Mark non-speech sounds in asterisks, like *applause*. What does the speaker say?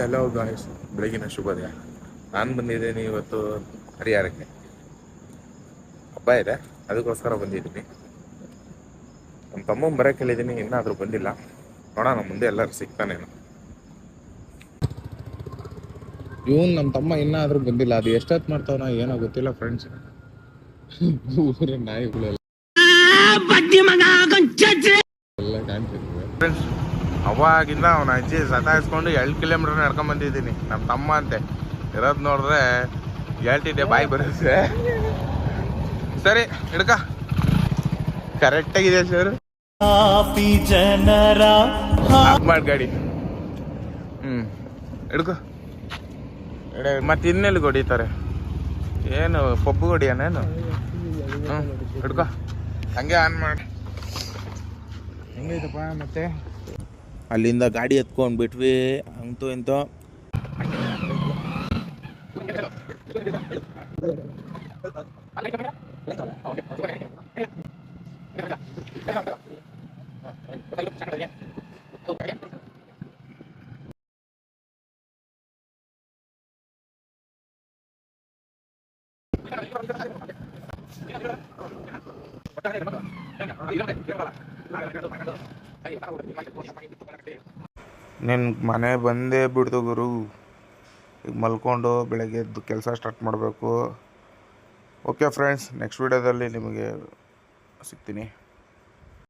Hello guys ಬೆಳಗಿನ ಶುಭೋದಯ ನಾನು ಬಂದಿದ್ದೀನಿ ಇವತ್ತು ಹರಿಹರಕ್ಕೆ. ಹಬ್ಬ ಇದೆ ಅದಕ್ಕೋಸ್ಕರ ಬಂದಿದ್ದೀನಿ. ನಮ್ಮ ತಮ್ಮ ಬರೋಕೆ ಹೇಳಿದ್ದೀನಿ ಇನ್ನಾದರೂ ಬಂದಿಲ್ಲ. ನೋಡೋಣ ಮುಂದೆ ಎಲ್ಲರೂ ಸಿಗ್ತಾನೇನು ಇವನು ನಮ್ಮ ತಮ್ಮ ಇನ್ನಾದರೂ ಬಂದಿಲ್ಲ. ಅದು ಎಷ್ಟೊತ್ತು ಮಾಡ್ತಾವನ ಏನೋ ಗೊತ್ತಿಲ್ಲ ಫ್ರೆಂಡ್ಸ್ *laughs* ಊರಿನ ನಾಯಿಗಳೆಲ್ಲ. ಅವಾಗಿಂದ ಅವನ ಅಜ್ಜಿ ಸತಾಯಿಸ್ಕೊಂಡು ಎರಡು ಕಿಲೋಮೀಟರ್ ನಡ್ಕೊಂಡ್ ಬಂದಿದ್ದೀನಿ. ನಮ್ಮ ತಮ್ಮ ಅಂತೆ. ಇರೋದು ನೋಡಿದ್ರೆ ಹೇಳ್ತಿದ್ದೆ ಬಾಯಿ ಬರುತ್ತೆ. ಸರಿ ಹಿಡ್ಕ. ಕರೆಕ್ಟಾಗಿದೆ ಸರ್. ಮಾಡಿ ಗಾಡಿ. ಹ್ಞೂ ಹಿಡ್ಕೊ. ಮತ್ತೆ ಇನ್ನೆಲ್ಲಿ ಹೊಡಿತಾರೆ? ಏನು ಪಬ್ಬು ಹೊಡಿಯನೇನು ಹ್ಞೂ ಹಿಡ್ಕೊ. ಹಂಗೆ ಆನ್ ಮಾಡಿ. ಹೆಂಗೈತಪ್ಪ ಮತ್ತೆ? ಅಲ್ಲಿಂದ ಗಾಡಿ ಎತ್ಕೊಂಡು ಬಿಟ್ವಿ. ಅಂತೂ ಇಂತೂ. ನಿನ್ನ ಮನೆ ಬಂದೇ ಬಿಡ್ತು ಗುರು. ಈಗ ಮಲ್ಕೊಂಡು ಬೆಳಗ್ಗೆ ಎದ್ದು ಕೆಲಸ ಸ್ಟಾರ್ಟ್ ಮಾಡಬೇಕು. ಓಕೆ ಫ್ರೆಂಡ್ಸ್ ನೆಕ್ಸ್ಟ್ ವೀಡಿಯೋದಲ್ಲಿ ನಿಮಗೆ ಸಿಗ್ತೀನಿ.